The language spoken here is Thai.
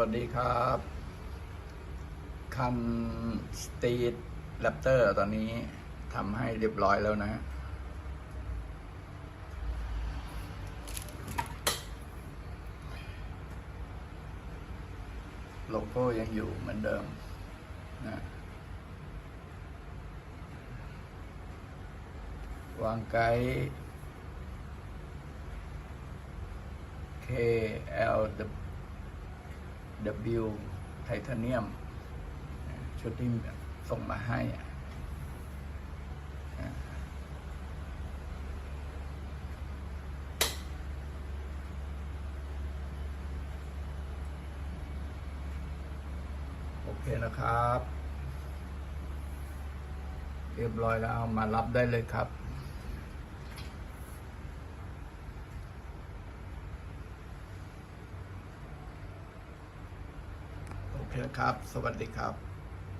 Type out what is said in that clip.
วัสดีครับคันสตรีทแรปเตอร์ตอนนี้ทำให้เรียบร้อยแล้วนะ โลโก้ยังอยู่เหมือนเดิมนะวางไกด์ KLW ไทเทเนียมชุดที่ส่งมาให้โอเคนะครับ เรียบร้อยแล้วมารับได้เลยครับ นะครับ สวัสดีครับ